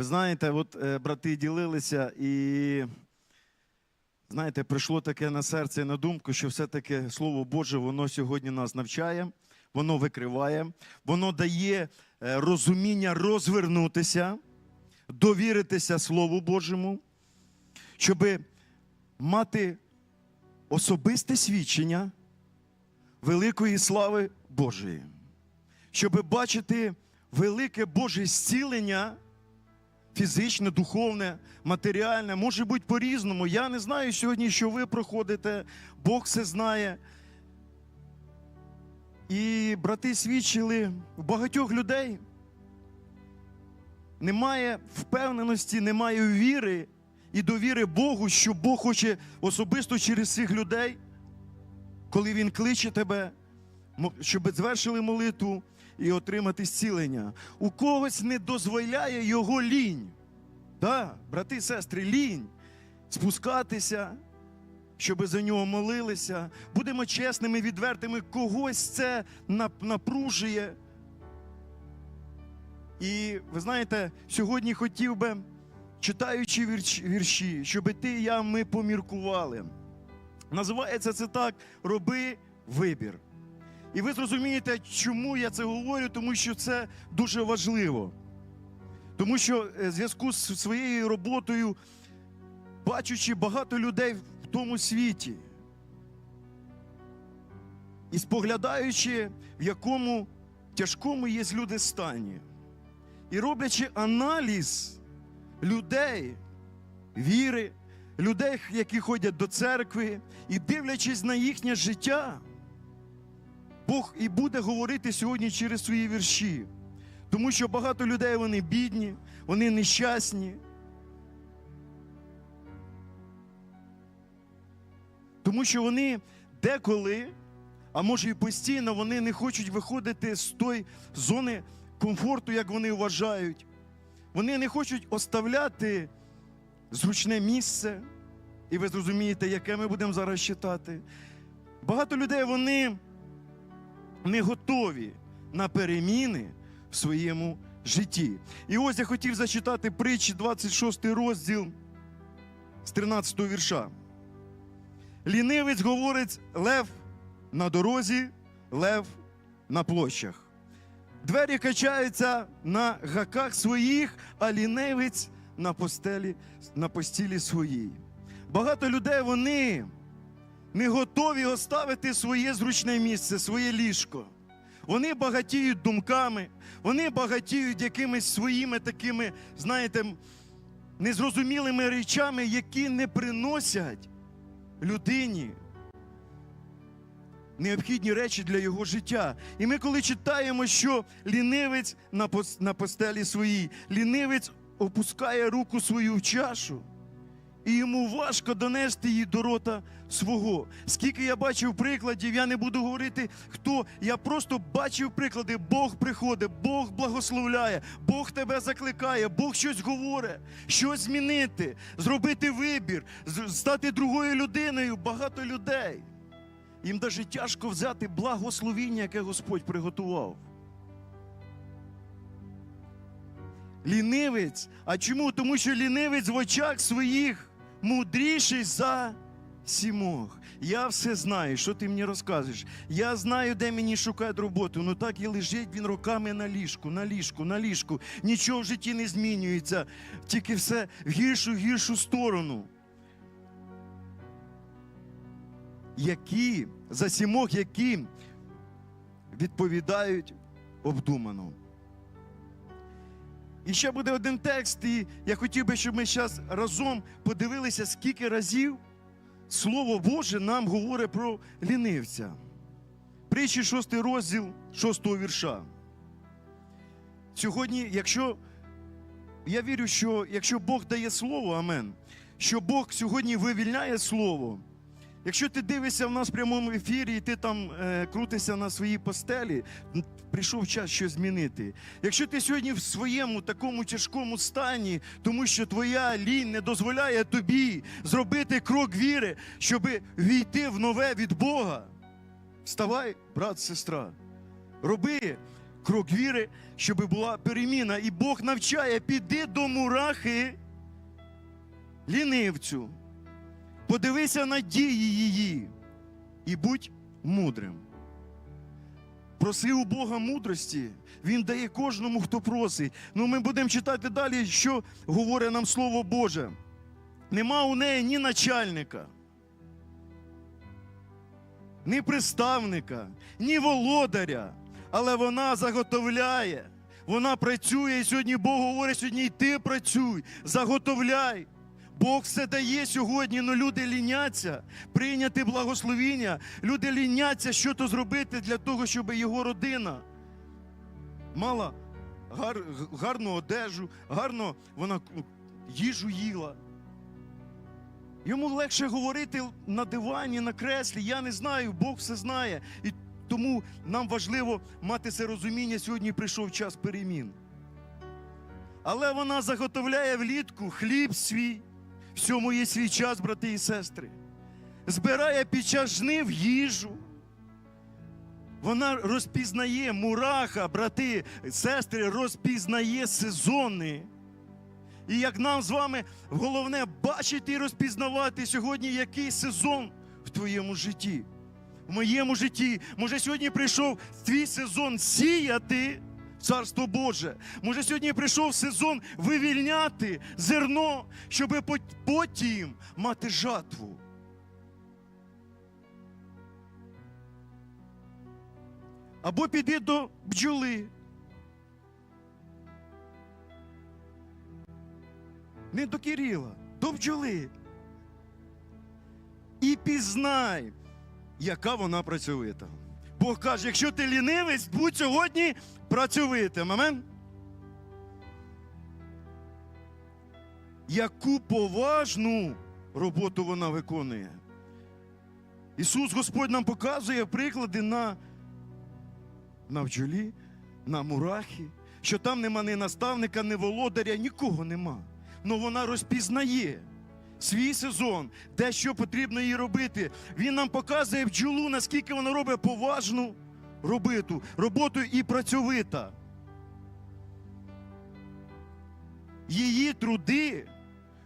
Ви знаєте, от е, брати ділилися, і знаєте, прийшло таке на серце і на думку, що все-таки Слово Боже, воно сьогодні нас навчає, воно викриває, воно дає е, розуміння розвернутися, довіритися Слову Божому, щоб мати особисте свідчення великої слави Божої, щоб бачити велике Боже зцілення фізичне, духовне, матеріальне, може бути по-різному. Я не знаю сьогодні, що ви проходите, Бог все знає. І брати свідчили у багатьох людей. Немає впевненості, немає віри і довіри Богу, що Бог хоче особисто через цих людей, коли Він кличе тебе, щоб звершили молитву і отримати зцілення. У когось не дозволяє його лінь. Да, брати і сестри, лінь спускатися, щоб за нього молилися. Будемо чесними, відвертими, когось це напружує. І ви знаєте, сьогодні хотів би, читаючи вірш- вірші, щоб ти і я ми поміркували. Називається це так: роби вибір. І ви зрозумієте, чому я це говорю, тому що це дуже важливо. Тому що е, в зв'язку з своєю роботою, бачучи багато людей в тому світі, і споглядаючи, в якому тяжкому є люди стані, і роблячи аналіз людей, віри, людей, які ходять до церкви, і дивлячись на їхнє життя, Бог і буде говорити сьогодні через свої вірші. Тому що багато людей вони бідні, вони нещасні. Тому що вони деколи, а може і постійно, вони не хочуть виходити з тої зони комфорту, як вони вважають. Вони не хочуть оставляти зручне місце. І ви зрозумієте, яке ми будемо зараз читати. Багато людей вони не готові на переміни в своєму житті. І ось я хотів зачитати притчі 26 розділ з 13 вірша. Лінивець говорить лев на дорозі, лев на площах. Двері качаються на гаках своїх, а лінивець на постелі, на постілі своїй. Багато людей вони не готові оставити своє зручне місце, своє ліжко. Вони багатіють думками, вони багатіють якимись своїми такими, знаєте, незрозумілими речами, які не приносять людині необхідні речі для його життя. І ми, коли читаємо, що лінивець на постелі своїй, лінивець опускає руку свою в чашу і йому важко донести її до рота свого. Скільки я бачив прикладів, я не буду говорити хто. Я просто бачив приклади. Бог приходить, Бог благословляє, Бог тебе закликає, Бог щось говорить, щось змінити, зробити вибір, стати другою людиною. Багато людей. Їм навіть тяжко взяти благословіння, яке Господь приготував. Лінивець. А чому? Тому що лінивець в очах своїх мудріший за сімох. Я все знаю, що ти мені розказуєш. Я знаю, де мені шукають роботу. Ну так і лежить він роками на ліжку, на ліжку, на ліжку. Нічого в житті не змінюється, тільки все в гіршу, гіршу сторону. Які за сімох, які відповідають обдумано. І ще буде один текст, і я хотів би, щоб ми зараз разом подивилися, скільки разів Слово Боже нам говорить про лінивця. Притчі 6 розділ 6 вірша. Сьогодні, якщо я вірю, що якщо Бог дає слово, амен, що Бог сьогодні вивільняє слово. Якщо ти дивишся в нас в прямому ефірі, і ти там е, крутишся на своїй постелі, прийшов час щось змінити. Якщо ти сьогодні в своєму такому тяжкому стані, тому що твоя лінь не дозволяє тобі зробити крок віри, щоб війти в нове від Бога, вставай, брат, сестра, роби крок віри, щоб була переміна. І Бог навчає, піди до мурахи, лінивцю, подивися на дії її і будь мудрим. Проси у Бога мудрості, Він дає кожному, хто просить. Ну, ми будемо читати далі, що говорить нам Слово Боже. Нема у неї ні начальника, ні приставника, ні володаря, але вона заготовляє, вона працює. І сьогодні Бог говорить, сьогодні і ти працюй, заготовляй. Бог все дає сьогодні, але люди ліняться прийняти благословіння. Люди ліняться, що то зробити для того, щоб його родина мала гар, гарну одежу, гарно вона їжу їла. Йому легше говорити на дивані, на креслі. Я не знаю, Бог все знає. І тому нам важливо мати це розуміння. Сьогодні прийшов час перемін. Але вона заготовляє влітку хліб свій. Всьому є свій час, брати і сестри. Збирає під час жнив їжу. Вона розпізнає мураха, брати, сестри, розпізнає сезони. І як нам з вами головне бачити і розпізнавати сьогодні, який сезон в твоєму житті, в моєму житті. Може, сьогодні прийшов твій сезон сіяти Царство Боже. Може, сьогодні прийшов сезон вивільняти зерно, щоб потім мати жатву. Або піди до бджоли. Не до Кирила, до бджоли. І пізнай, яка вона працьовита. Бог каже, якщо ти лінивець, будь сьогодні працьовитим. Амен. Яку поважну роботу вона виконує. Ісус Господь нам показує приклади на, на бджолі, на мурахи, що там нема ні наставника, ні володаря, нікого нема. Но вона розпізнає свій сезон, де що потрібно їй робити. Він нам показує бджолу, наскільки вона робить поважну робиту, роботу і працьовита. Її труди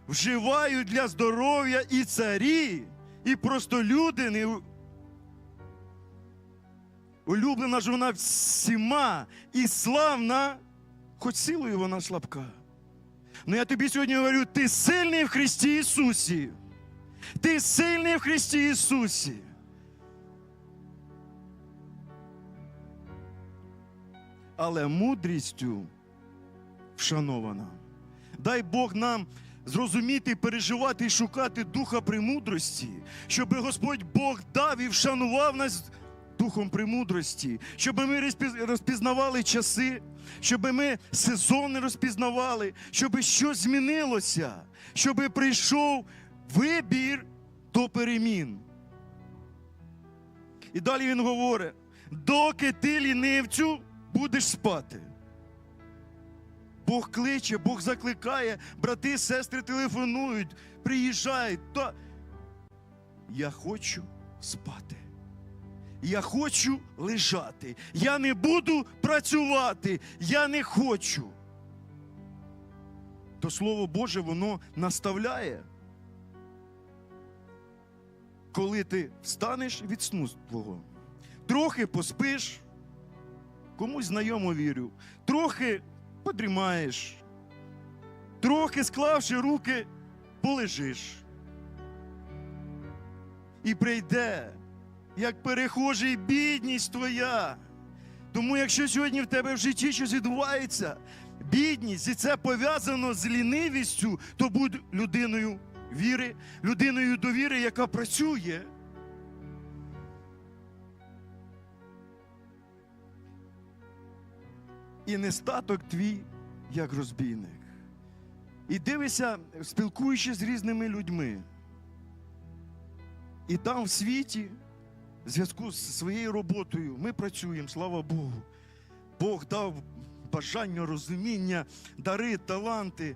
вживають для здоров'я і царі, і простолюди. не- Улюблена ж вона всіма і славна, хоч силою вона слабка. Ну я тобі сьогодні говорю, ти сильний в Христі Ісусі. Ти сильний в Христі Ісусі. Але мудрістю вшанована. Дай Бог нам зрозуміти, переживати і шукати духа премудрості, щоб Господь Бог дав і вшанував нас духом премудрості, щоб ми розпізнавали часи, щоб ми сезони розпізнавали, щоб щось змінилося, щоб прийшов вибір до перемін. І далі він говорить: доки ти лінивцю будеш спати. Бог кличе, Бог закликає, брати, сестри телефонують, приїжджають. То... Я хочу спати. Я хочу лежати. Я не буду працювати. Я не хочу. То Слово Боже, воно наставляє. Коли ти встанеш від сну твого, трохи поспиш, комусь знайомо вірю, трохи подрімаєш, трохи склавши руки, полежиш. І прийде, як перехожий бідність твоя. Тому, якщо сьогодні в тебе в житті щось відбувається, бідність, і це пов'язано з лінивістю, то будь людиною віри, людиною довіри, яка працює. І нестаток твій, як розбійник. І дивися, спілкуючись з різними людьми. І там в світі, в зв'язку з своєю роботою, ми працюємо, слава Богу. Бог дав бажання, розуміння, дари, таланти.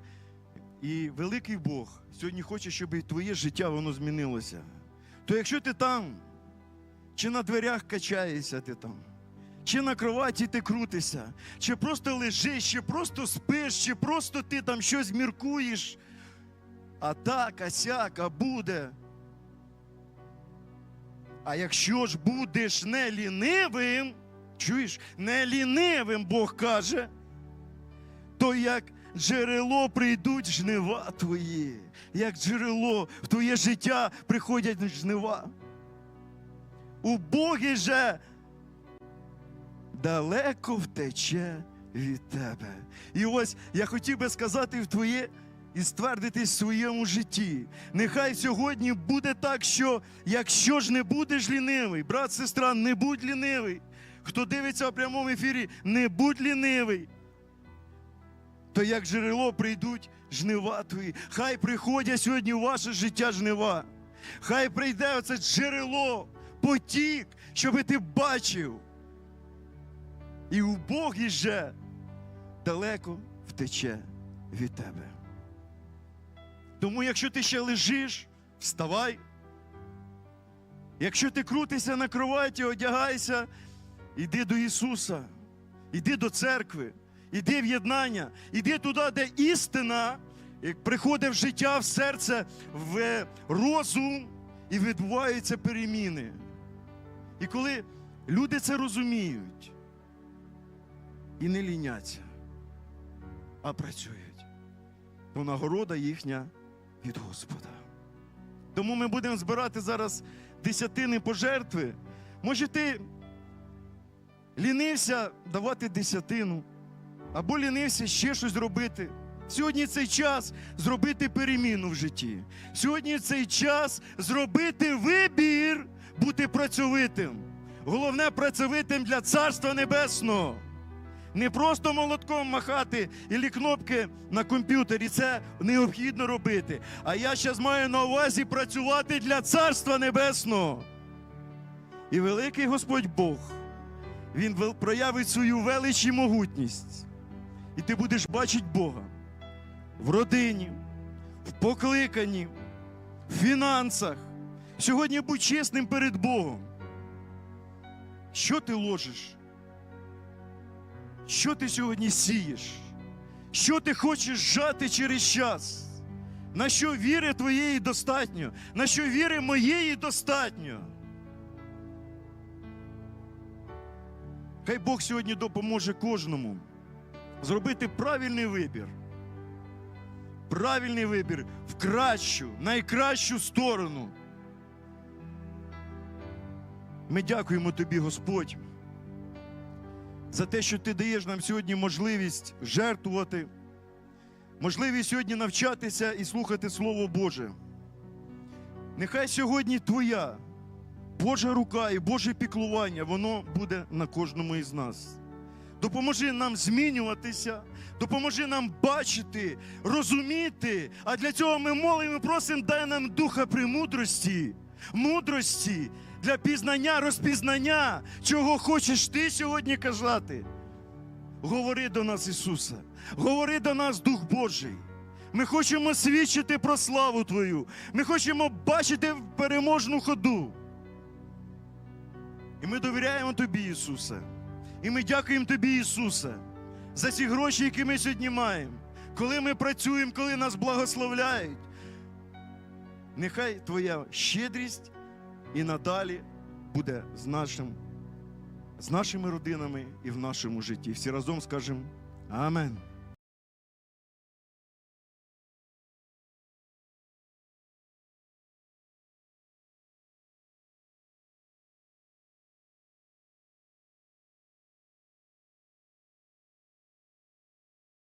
І великий Бог сьогодні хоче, щоб і твоє життя воно змінилося. То якщо ти там, чи на дверях качаєшся ти там, чи на кроваті ти крутишся, чи просто лежиш, чи просто спиш, чи просто ти там щось міркуєш. А так, а сяк, а буде. А якщо ж будеш не лінивим, чуєш, не лінивим, Бог каже, то як джерело прийдуть жнива твої, як джерело в твоє життя приходять жнива. У Богі же далеко втече від тебе. І ось я хотів би сказати в твоє і ствердитись в своєму житті. Нехай сьогодні буде так, що якщо ж не будеш лінивий, брат, сестра, не будь лінивий. Хто дивиться в прямому ефірі, не будь лінивий. То як джерело прийдуть жнива твої. Хай приходять сьогодні у ваше життя жнива. Хай прийде оце джерело, потік, щоб ти бачив. І у Богі же далеко втече від тебе. Тому, якщо ти ще лежиш, вставай. Якщо ти крутишся на кроваті, одягайся, іди до Ісуса, іди до церкви, іди в єднання, іди туди, де істина приходить в життя, в серце, в розум і відбуваються переміни. І коли люди це розуміють і не ліняться, а працюють, то нагорода їхня від Господа. Тому ми будемо збирати зараз десятини пожертви. Може, ти лінився давати десятину, або лінився ще щось робити. Сьогодні цей час зробити переміну в житті. Сьогодні цей час зробити вибір, бути працьовитим. Головне працьовитим для Царства Небесного. Не просто молотком махати і кнопки на комп'ютері. Це необхідно робити. А я зараз маю на увазі працювати для Царства Небесного. І великий Господь Бог, Він проявить свою велич і могутність. І ти будеш бачити Бога в родині, в покликанні, в фінансах. Сьогодні будь чесним перед Богом. Що ти ложиш? Що ти сьогодні сієш? Що ти хочеш жати через час? На що віри твоєї достатньо? На що віри моєї достатньо? Хай Бог сьогодні допоможе кожному зробити правильний вибір. Правильний вибір в кращу, найкращу сторону. Ми дякуємо тобі, Господь, за те, що ти даєш нам сьогодні можливість жертвувати, можливість сьогодні навчатися і слухати Слово Боже. Нехай сьогодні Твоя Божа рука і Боже піклування, воно буде на кожному із нас. Допоможи нам змінюватися, допоможи нам бачити, розуміти. А для цього ми молимо і просимо, дай нам духа премудрості, мудрості для пізнання, розпізнання, чого хочеш ти сьогодні казати. Говори до нас, Ісусе, говори до нас, Дух Божий. Ми хочемо свідчити про славу Твою. Ми хочемо бачити переможну ходу. І ми довіряємо Тобі, Ісусе. І ми дякуємо Тобі, Ісусе, за ці гроші, які ми сьогодні маємо. Коли ми працюємо, коли нас благословляють. Нехай Твоя щедрість і надалі буде з, нашим, з нашими родинами і в нашому житті. Всі разом скажемо Амен.